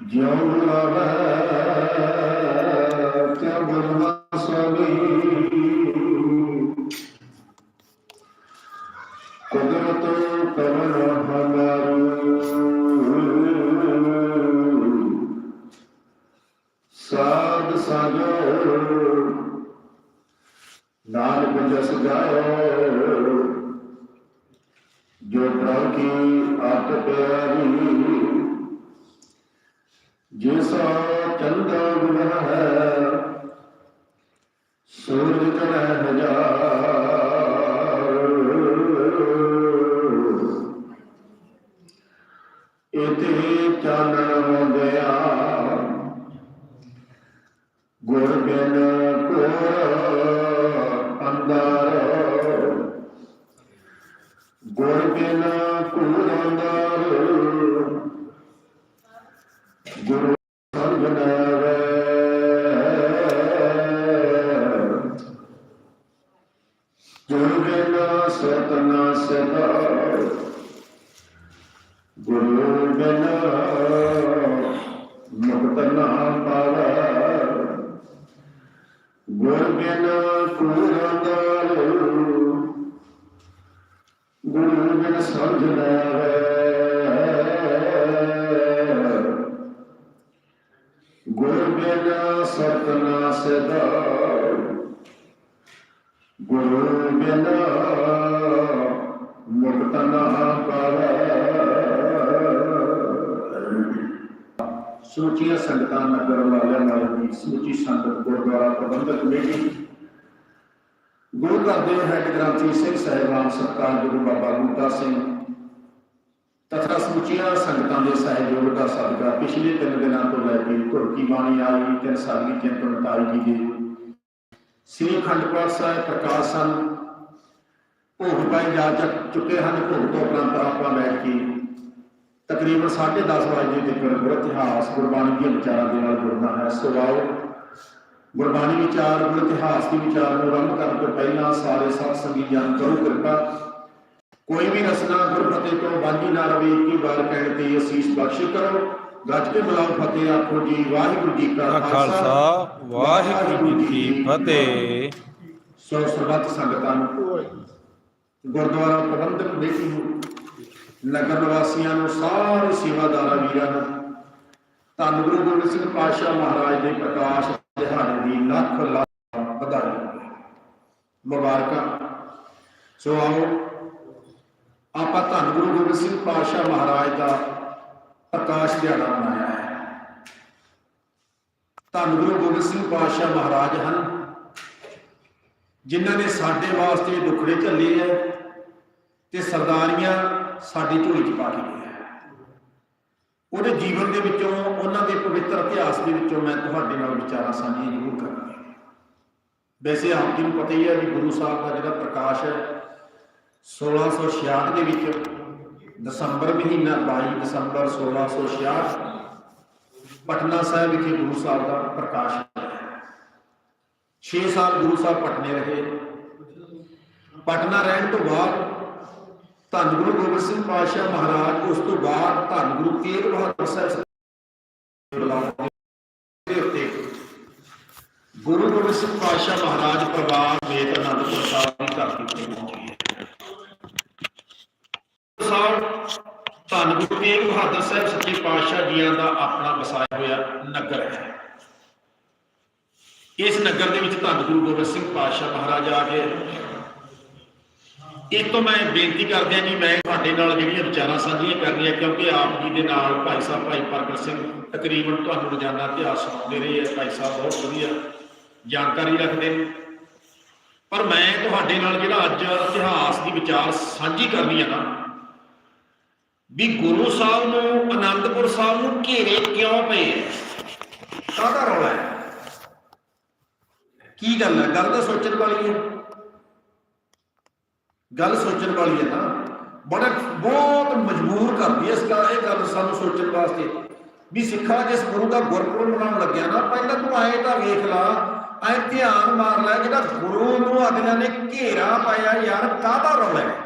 ਜਿਉ ਲਾਵੈ ਕਿਆ ਗੁਰਮਸਲੀ ਕੁਦਰਤ ਕਵਨ ਹਮਾਰੂ। ਸਾਧ ਸਾਜੋ ਨਾਨਕ ਜਸ ਗਾਇ ਜੋ ਪ੍ਰਭ ਕੀ ਆਤ ਪਿਆਰੀ। ਜਿਸ ਚੰਦਾ ਗੁਣ ਹੈ ਸੂਰਜ ਚੜ੍ਹੈ ਹਜ਼ਾਰ। ਇਤੇ ਚਾਨਣ ਗਿਆ ਗੁਰ ਬਿਨ ਕੋਰ ਅੰਦਰ। ਗੁਰ ਬਿਨ ਕੋਰ ਅੰਦਰ ਬਿਨ ਸਤਨਾ ਸਦਾ ਗੁਰੂ ਬਿਨ ਮੁਕਤ ਨਾ ਪਾਵੈ ਗੁਰ ਬਿਨ ਕੂਰੰਦਰ ਗੁਰੂ ਬਿਨ ਸਮਝ ਨਾ ਗੁਰ ਬਿਨ ਸਤਨਾ ਸਦਾ ਗੁਰੂ ਬਿਨ ਮੁਕਤ ਨਾ ਪਾਵੈ ਸਮੁੱਚੀਆਂ ਸੰਗਤਾਂ ਨਗਰ ਵਾਲਿਆਂ ਨਾਲ ਦੀ ਸਮੁੱਚੀ ਸੰਗਤ ਗੁਰਦੁਆਰਾ ਪ੍ਰਬੰਧਕ ਕਮੇਟੀ ਗੁਰੂ ਘਰ ਦੇ ਹੈੱਡ ਗ੍ਰੰਥੀ ਸਿੰਘ ਸਾਹਿਬਾਨ ਸਰਕਾਰ ਗੁਰੂ ਬਾਬਾ ਬੂਟਾ ਸਿੰਘ ਤਥਾ ਸਮੁੱਚੀਆਂ ਸੰਗਤਾਂ ਦੇ ਸਹਿਯੋਗ ਦਾ ਸਦਕਾ ਪਿਛਲੇ ਤਿੰਨ ਦਿਨਾਂ ਤੋਂ ਲੈ ਕੇ ਘੁਰਕੀ ਬਾਣੀ ਆਈ ਤਿੰਨ ਸਾਲੀ ਚਿੰਤਨ ਤਾਈ ਜੀ ਦੇ ਸ੍ਰੀ ਅਖੰਡ ਪਾਠ ਸਾਹਿਬ ਪ੍ਰਕਾਸ਼ ਸਨ। ਭੋਗ ਪਾਈ ਜਾ ਚੁੱਕੇ ਹਨ ਭੋਗ ਤੋਂ ਉਪਰੰਤ ਆਪਾਂ ਬੈਠ ਕੇ ਤਕਰੀਬਨ 10:30 ਵਜੇ ਤੱਕ ਗੁਰ ਇਤਿਹਾਸ, ਗੁਰਬਾਣੀ ਦੀਆਂ ਵਿਚਾਰਾਂ ਦੇ ਨਾਲ ਜੁੜਨਾ ਹੈ। ਸੋ ਆਓ ਗੁਰਬਾਣੀ ਵਿਚਾਰ, ਗੁਰ ਇਤਿਹਾਸ ਦੇ ਵਿਚਾਰ ਨੂੰ ਆਰੰਭ ਕਰਨ ਤੋਂ ਪਹਿਲਾਂ ਸਾਰੇ ਸਾਧ ਸੰਗੀ ਜਨ ਕਰੋ ਕਿਰਪਾ। ਕੋਈ ਵੀ ਰਸਨਾ ਗੁਰਫਤਿਹ ਤੋਂ ਬਾਝੀ ਨਾ ਰਵੇ ਕੀ ਵਾਰ ਕਹਿਣ ਤੇ ਅਸੀਸ ਬਖਸ਼ ਕਰੋ। ਗੱਜ ਕੇ ਬੁਲਾਓ ਫਤਿਹ ਆਖੋ ਜੀ ਵਾਹਿਗੁਰੂ ਜੀ ਕਾ ਖਾਲਸਾ ਵਾਹਿਗੁਰੂ ਜੀ ਕੀ ਫਤਿਹ। ਸੋ ਸਰਬੱਤ ਸੰਗਤਾਂ ਨੂੰ ਗੁਰਦੁਆਰਾ ਪ੍ਰਬੰਧਕ ਕਮੇਟੀ ਨੂੰ ਨਗਰ ਨਿਵਾਸੀਆਂ ਨੂੰ ਸਾਰੇ ਸੇਵਾਦਾਰਾਂ ਵੀਰਾਂ ਨੂੰ ਧੰਨ ਗੁਰੂ ਗੋਬਿੰਦ ਸਿੰਘ ਪਾਤਸ਼ਾਹ ਮਹਾਰਾਜ ਦੇ ਪ੍ਰਕਾਸ਼ ਦਿਹਾੜੇ ਦੀ ਲੱਖ ਲੱਖ ਵਧਾਈ। ਮੁਬਾਰਕਾਂ। ਸੋ ਆਓ ਆਪਾਂ ਧੰਨ ਗੁਰੂ ਗੋਬਿੰਦ ਸਿੰਘ ਪਾਤਸ਼ਾਹ ਮਹਾਰਾਜ ਦਾ ਪ੍ਰਕਾਸ਼ ਦਿਹਾੜਾ ਮਨਾਇਆ ਹੈ। ਧੰਨ ਗੁਰੂ ਗੋਬਿੰਦ ਸਿੰਘ ਪਾਤਸ਼ਾਹ ਮਹਾਰਾਜ ਹਨ, ਜਿਨ੍ਹਾਂ ਨੇ ਸਾਡੇ ਵਾਸਤੇ ਦੁੱਖੜੇ ਝੱਲੇ ਐ ਤੇ ਸਰਦਾਰੀਆਂ ਸਾਡੀ ਝੋਲੀ 'ਚ ਪਾ ਕੇ ਗਏ ਉਹਦੇ ਜੀਵਨ ਦੇ ਵਿੱਚੋਂ, ਉਹਨਾਂ ਦੇ ਪਵਿੱਤਰ ਇਤਿਹਾਸ ਦੇ ਵਿੱਚੋਂ ਮੈਂ ਤੁਹਾਡੇ ਨਾਲ ਵਿਚਾਰਾਂ ਸਾਂਝੀਆਂ ਜ਼ਰੂਰ ਕਰਾਂਗਾ। ਵੈਸੇ ਆਪ ਜੀ ਨੂੰ ਪਤਾ ਹੀ ਹੈ ਵੀ ਗੁਰੂ ਸਾਹਿਬ ਦਾ ਜਿਹੜਾ ਪ੍ਰਕਾਸ਼ ਹੈ 1666 ਦੇ ਵਿੱਚ ਦਸੰਬਰ ਮਹੀਨਾ 22 ਦਸੰਬਰ 1666 ਪਟਨਾ ਸਾਹਿਬ ਵਿਖੇ ਗੁਰੂ ਸਾਹਿਬ ਦਾ ਪ੍ਰਕਾਸ਼ ਹੋਇਆ 6 ਸਾਲ ਗੁਰੂ ਸਾਹਿਬ ਪਟਨੇ ਰਹੇ ਪਟਨਾ ਰਹਿਣ ਤੋਂ ਬਾਅਦ ਧੰਨ ਗੁਰੂ ਗੋਬਿੰਦ ਸਿੰਘ ਪਾਤਸ਼ਾਹ ਮਹਾਰਾਜ ਉਸ ਤੋਂ ਬਾਅਦ ਧੰਨ ਗੁਰੂ ਤੇਗ ਬਹਾਦਰ ਸਾਹਿਬ ਦੇ ਉੱਤੇ ਗੁਰੂ ਗੋਬਿੰਦ ਸਿੰਘ ਪਾਤਸ਼ਾਹ ਮਹਾਰਾਜ ਪਰਿਵਾਰ ਮੇਤ ਅਨੰਦਪੁਰ ਸਾਹਿਬ ਦੀ ਧਰਤੀ ਤੇ ਪਹੁੰਚੀ ਹੈ ਸਾਹਿਬ ਧੰਨ ਗੁਰੂ ਤੇਗ ਬਹਾਦਰ ਸਾਹਿਬ ਸੱਚੇ ਪਾਤਸ਼ਾਹ ਜੀਆਂ ਦਾ ਆਪਣਾ ਵਸਾਇਆ ਹੋਇਆ ਨਗਰ ਹੈ। ਇਸ ਨਗਰ ਦੇ ਵਿੱਚ ਧੰਨ ਗੁਰੂ ਗੋਬਿੰਦ ਸਿੰਘ ਪਾਤਸ਼ਾਹ ਮਹਾਰਾਜ ਆ ਗਏ। ਇਹ ਤੋਂ ਮੈਂ ਬੇਨਤੀ ਕਰਦਿਆਂ ਜੀ, ਮੈਂ ਤੁਹਾਡੇ ਨਾਲ ਜਿਹੜੀਆਂ ਵਿਚਾਰਾਂ ਸਾਂਝੀਆਂ ਕਰਨੀਆਂ, ਕਿਉਂਕਿ ਆਪ ਜੀ ਦੇ ਨਾਲ ਭਾਈ ਸਾਹਿਬ ਭਾਈ ਪ੍ਰਗਟ ਸਿੰਘ ਤਕਰੀਬਨ ਤੁਹਾਨੂੰ ਰੋਜ਼ਾਨਾ ਇਤਿਹਾਸ ਸੁਣਾਉਂਦੇ ਰਹੇ ਆ। ਭਾਈ ਸਾਹਿਬ ਬਹੁਤ ਵਧੀਆ ਜਾਣਕਾਰੀ ਰੱਖਦੇ ਨੇ। ਪਰ ਮੈਂ ਤੁਹਾਡੇ ਨਾਲ ਜਿਹੜਾ ਅੱਜ ਇਤਿਹਾਸ ਦੀ ਵਿਚਾਰ ਸਾਂਝੀ ਕਰਨੀ ਆ ਨਾ ਵੀ ਗੁਰੂ ਸਾਹਿਬ ਨੂੰ, ਅਨੰਦਪੁਰ ਸਾਹਿਬ ਨੂੰ ਘੇਰੇ ਕਿਉਂ ਪਏ ਹੈ ਕਾਹਦਾ ਰੌਲਾ ਹੈ? ਕੀ ਗੱਲ ਹੈ? ਗੱਲ ਤਾਂ ਸੋਚਣ ਵਾਲੀ ਹੈ। ਗੱਲ ਸੋਚਣ ਵਾਲੀ ਹੈ ਨਾ ਬੜਾ ਬਹੁਤ ਮਜਬੂਰ ਕਰਦੀ ਹੈ ਇਸ ਗੱਲ ਇਹ ਗੱਲ ਸਾਨੂੰ ਸੋਚਣ ਵਾਸਤੇ ਵੀ ਸਿੱਖਾ ਜਿਸ ਗੁਰੂ ਦਾ ਗੁਰਪੁਰਬ ਮਨਾਉਣ ਲੱਗਿਆ ਨਾ, ਪਹਿਲਾਂ ਤੂੰ ਆਏ ਤਾਂ ਵੇਖ ਲਾ ਐ ਧਿਆਨ ਮਾਰ ਲੈ, ਜਿਹੜਾ ਗੁਰੂ ਨੂੰ ਅਗਲਿਆਂ ਨੇ ਘੇਰਾ ਪਾਇਆ, ਯਾਰ ਕਾਹਦਾ ਰੌਲਾ ਹੈ?